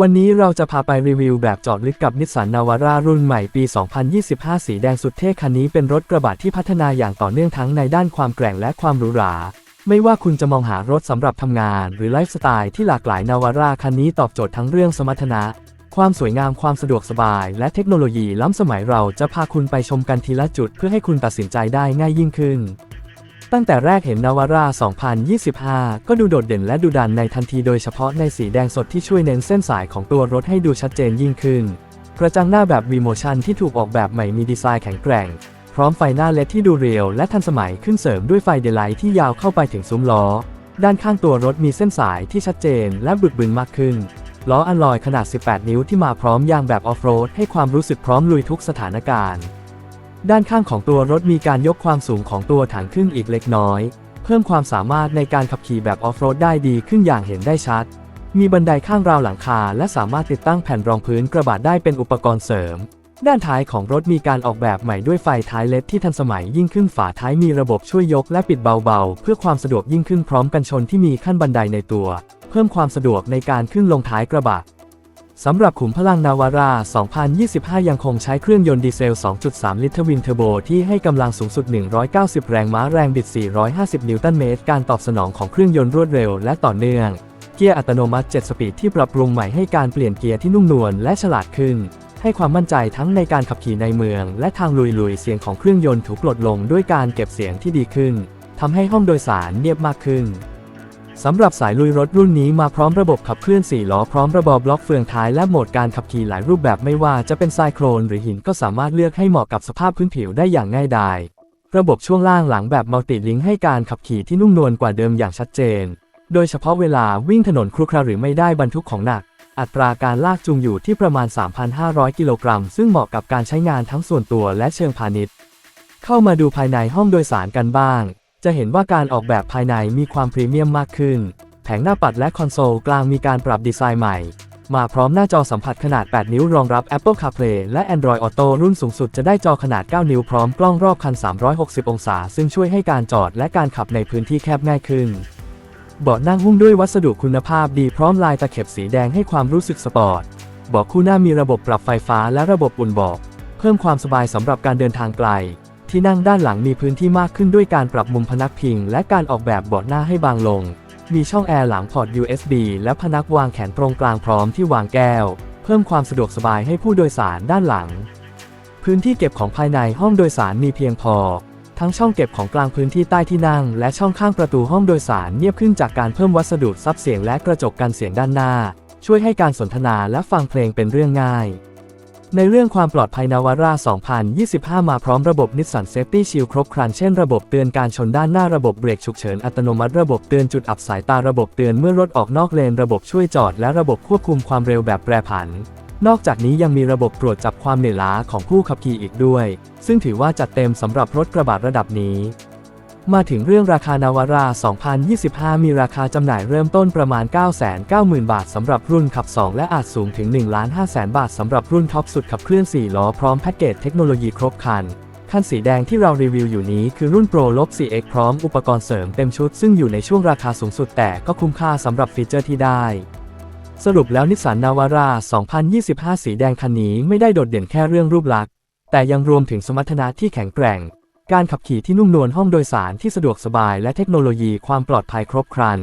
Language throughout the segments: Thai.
วันนี้เราจะพาไปรีวิวแบบจอดลึกกับนิสสันนาวาร่ารุ่นใหม่ปี 2025 สีแดงสุดเท่คันนี้เป็นรถกระบะที่พัฒนาอย่างต่อเนื่องทั้งในด้านความแกร่งและความหรูหรา ไม่ว่าคุณจะมองหารถสำหรับทำงาน หรือไลฟ์สไตล์ที่หลากหลายนาวาร่าคันนี้ตอบโจทย์ทั้งเรื่องสมรรถนะ ความสวยงามความสะดวกสบาย และเทคโนโลยีล้ำสมัยเราจะพาคุณไปชมกันทีละจุดเพื่อให้คุณตัดสินใจได้ง่ายยิ่งขึ้น ตั้งแต่แรกเห็นนาวาร่า 2025 ก็ดูโดดเด่นและดูดันในทันทีโดยเฉพาะในสีแดงสดที่ช่วยเน้นเส้นสายของตัวรถให้ดูชัดเจนยิ่งขึ้น กระจังหน้าแบบ V-Motion ที่ถูกออกแบบใหม่มีดีไซน์แข็งแกร่ง พร้อมไฟหน้าเลดที่ดูเรียวและทันสมัยขึ้นเสริมด้วยไฟเดลไลท์ที่ยาวเข้าไปถึงซุ้มล้อ ด้านข้างตัวรถมีเส้นสายที่ชัดเจนและบึกบึนมากขึ้น ล้ออัลลอยขนาด 18 นิ้วที่มาพร้อมยางแบบออฟโรดให้ความรู้สึกพร้อมลุยทุกสถานการณ์ ด้านข้างของตัวรถมีการยกความสูงของตัวถังขึ้นอีกเล็กน้อย เพิ่มความสามารถในการขับขี่แบบออฟโรดได้ดีขึ้นอย่างเห็นได้ชัด มีบันไดข้างราวหลังคา และสามารถติดตั้งแผ่นรองพื้นกระบะได้เป็นอุปกรณ์เสริม ด้านท้ายของรถมีการออกแบบใหม่ด้วยไฟท้ายเลดที่ทันสมัยยิ่งขึ้นฝาท้ายมีระบบช่วยยกและปิดเบาๆ เพื่อความสะดวกยิ่งขึ้นพร้อมกันชนที่มีขั้นบันไดในตัว เพิ่มความสะดวกในการขึ้นลงท้ายกระบะ สำหรับขุมพลังนาวารา 2025 ยังคงใช้เครื่องยนต์ดีเซล 2.3 ลิตรวินเทอร์โบ ที่ให้กำลังสูงสุด 190 แรงม้าแรงบิด 450 นิวตันเมตร การตอบสนองของเครื่องยนต์รวดเร็วและต่อเนื่อง เกียร์อัตโนมัติ 7 สปีดที่ปรับปรุงใหม่ให้การเปลี่ยนเกียร์ที่นุ่มนวลและฉลาดขึ้น ให้ความมั่นใจทั้งในการขับขี่ในเมือง และทางลุยๆ เสียงของเครื่องยนต์ถูกลดลงด้วยการเก็บเสียงที่ดีขึ้นทำให้ห้องโดยสารเนียบมากขึ้น สำหรับสายลุยรถรุ่นนี้มาพร้อมระบบขับเคลื่อน 4 ล้อพร้อมระบบบล็อกเฟืองท้ายและโหมดการขับขี่หลายรูปแบบไม่ว่าจะเป็นไซโครนหรือหินก็สามารถเลือกให้เหมาะกับสภาพพื้นผิวได้อย่างง่ายดายระบบช่วงล่างหลังแบบมัลติลิงให้การขับขี่ที่นุ่มนวลกว่าเดิมอย่างชัดเจน โดยเฉพาะเวลาวิ่งถนนครุขระหรือไม่ได้บรรทุกของหนัก อัตราการลากจูงอยู่ที่ประมาณ 3,500 กิโลกรัม ซึ่งเหมาะกับการใช้งานทั้งส่วนตัวและเชิงพาณิชย์ เข้ามาดูภายในห้องโดยสารกันบ้าง จะเห็นว่าการออกแบบภายในมีความพรีเมียมมากขึ้น แผงหน้าปัดและคอนโซลกลางมีการปรับดีไซน์ใหม่ มาพร้อมหน้าจอสัมผัสขนาด 8 นิ้วรองรับ Apple CarPlay และ Android Auto รุ่นสูงสุดจะได้จอขนาด 9 นิ้วพร้อมกล้องรอบคัน 360 องศา ซึ่งช่วยให้การจอดและการขับในพื้นที่แคบง่ายขึ้น เบาะนั่งหุ้มด้วยวัสดุคุณภาพดีพร้อมลายตะเข็บสีแดงให้ความรู้สึกสปอร์ต เบาะคู่หน้ามีระบบปรับไฟฟ้าและระบบอุ่นเบาะเพิ่มความสบายสำหรับการเดินทางไกล ที่นั่งด้านหลังมีพื้นที่มากขึ้นด้วยการปรับมุมพนักพิง และการออกแบบเบาะหน้าให้บางลง มีช่องแอร์หลังพอร์ต USB และพนักวางแขนตรงกลางพร้อมที่วางแก้ว เพิ่มความสะดวกสบายให้ผู้โดยสารด้านหลัง พื้นที่เก็บของภายในห้องโดยสารมีเพียงพอ ทั้งช่องเก็บของกลางพื้นที่ใต้ที่นั่ง และช่องข้างประตูห้องโดยสารเงียบขึ้นจากการเพิ่มวัสดุซับเสียงและกระจกกันเสียงด้านหน้า ช่วยให้การสนทนาและฟังเพลงเป็นเรื่องง่าย ในเรื่องความปลอดภัยนาวาร่า 2025 มาพร้อมระบบ Nissan Safety Shield ครบครัน เช่นระบบเตือนการชนด้านหน้าระบบเบรกฉุกเฉินอัตโนมัติระบบเตือนจุดอับสายตาระบบเตือนเมื่อรถออกนอกเลนระบบช่วยจอด และระบบควบคุมความเร็วแบบแปรผัน นอกจากนี้ยังมีระบบตรวจจับความเหนื่อยล้าของผู้ขับขี่อีกด้วย ซึ่งถือว่าจัดเต็มสำหรับรถกระบะระดับนี้ มาถึงเรื่องราคานาวารา 2025 มีราคาจำหน่ายเริ่มต้นประมาณ 990,000 บาทสำหรับรุ่นขับ 2 และอาจสูงถึง 1,500,000บาทสำหรับรุ่นท็อปสุดขับเคลื่อน 4 ล้อพร้อมแพ็กเกจเทคโนโลยีครบครัน คันสีแดงที่เรารีวิวอยู่นี้คือรุ่น Pro ลบ 4X พร้อมอุปกรณ์เสริมเต็มชุดซึ่งอยู่ในช่วงราคาสูงสุดแต่ก็คุ้มค่าสำหรับฟีเจอร์ที่ได้สรุปแล้วนิสสันนาวาร่า 2025 สีแดงคันนี้ไม่ได้โดดเด่นแค่เรื่องรูปลักษณ์ แต่ยังรวมถึงสมรรถนะที่แข็งแกร่ง การขับขี่ที่นุ่มนวลห้องโดยสารที่สะดวกสบายและเทคโนโลยีความปลอดภัยครบครัน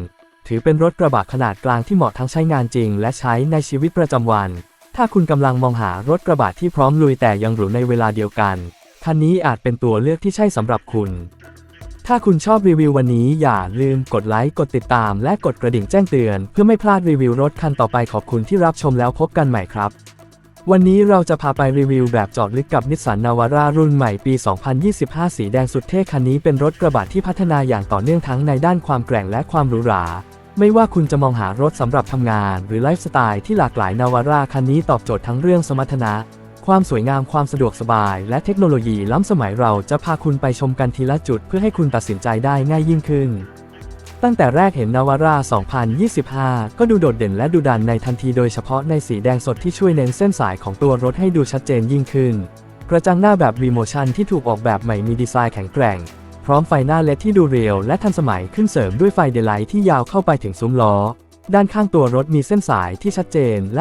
ถือเป็นรถกระบะขนาดกลางที่เหมาะทั้งใช้งานจริง และใช้ในชีวิตประจำวัน ถ้าคุณกำลังมองหารถกระบะที่พร้อมลุยแต่ยังหรูในเวลาเดียวกัน คันนี้อาจเป็นตัวเลือกที่ใช่สำหรับคุณ ถ้าคุณชอบรีวิววันนี้อย่าลืมกดไลค์กดติดตาม และกดกระดิ่งแจ้งเตือน เพื่อไม่พลาดรีวิวรถคันต่อไปขอบคุณที่รับชมแล้วพบกันใหม่ครับ วันนี้เราจะพาไปรีวิวแบบจอดลึกกับนิสสันนาวาร่ารุ่นใหม่ปี 2025 สีแดงสุดเท่คันนี้เป็นรถกระบะที่พัฒนาอย่างต่อเนื่องทั้งในด้านความแกร่งและความหรูหรา ไม่ว่าคุณจะมองหารถสำหรับทำงาน หรือไลฟ์สไตล์ที่หลากหลายนาวาร่าคันนี้ตอบโจทย์ทั้งเรื่องสมรรถนะ ความสวยงามความสะดวกสบาย และเทคโนโลยีล้ำสมัยเราจะพาคุณไปชมกันทีละจุดเพื่อให้คุณตัดสินใจได้ง่ายยิ่งขึ้น ตั้งแต่แรกเห็นนาวาร่า 2025 ก็ดูโดดเด่นและดูดันในทันทีโดยเฉพาะในสีแดงสดที่ช่วยเน้นเส้นสายของตัวรถให้ดูชัดเจนยิ่งขึ้น กระจังหน้าแบบวีโมชันที่ถูกออกแบบใหม่มีดีไซน์แข็งแกร่ง พร้อมไฟหน้าเลดที่ดูเรียวและทันสมัยขึ้นเสริมด้วยไฟเดลไลท์ที่ยาวเข้าไปถึงซุ้มล้อ ด้านข้างตัวรถมีเส้นสายที่ชัดเจน และ